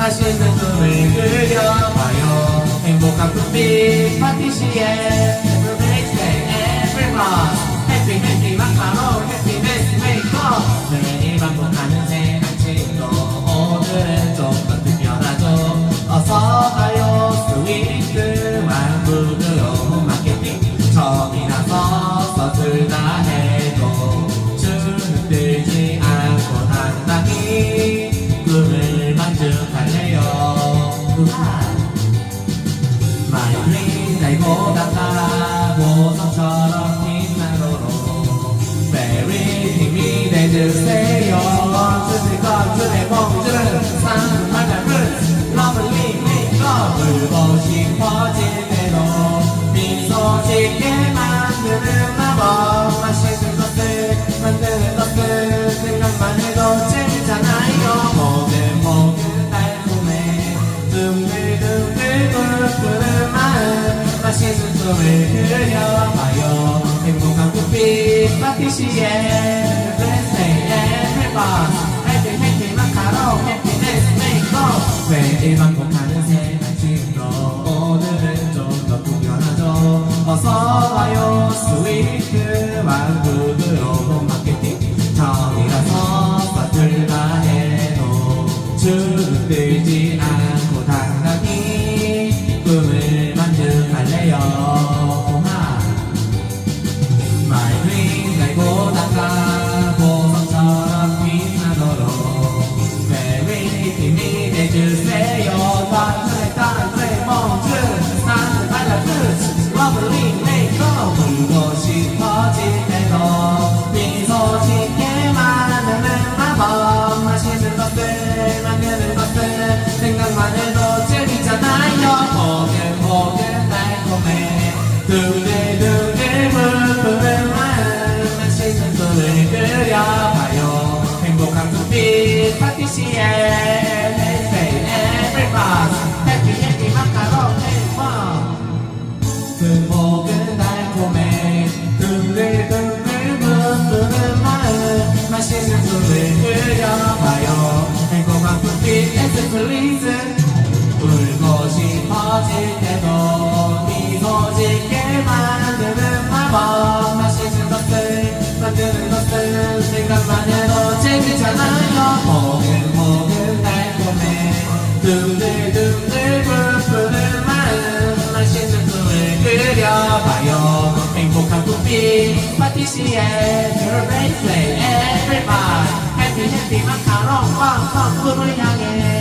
맛있는 꿈을 그려봐요 행복한 꿈빛 파티시에 Every birthday, every month Happy, happy, 마카롱, happy, best, make up 매일 반복하는 간증할래요. 마이린 날보다 따보성처럼 빛나도록 메리 힘이 내주세요. 주실 것 주의 봉주는 상말 잘은 러블리 메이크업 울고 싶어질 대로 미소 짓게 만드는 마법. 꿈을 그려봐요 행복한 꽃빛 파티시에 헬버스 해피 마카롱 해피네스 메이크업 매일 반복하는 생활 친구 오늘은 좀 더 구경하죠. 어서 와요 스위트 왕국으로 마케팅. 처음이라서 서툴다 해도 주눅들지 않고 만 둥글둥글 물푸른 마음 맛있는 꿈을 그려봐요 행복한 눈빛 파티시에 say everybody Happy happy 마카롱 행복 둥글둥글 달콤해 둥글 만드는 것들 생각만 해도 재밌잖아요. 모근모근 달콤해 둥글둥글 부푸는 마음 맛있는 꿈을 그려봐요. 행복한 꿈빛 파티시에 Your race play everybody Happy happy 마카롱 빵빵 꿈을 향해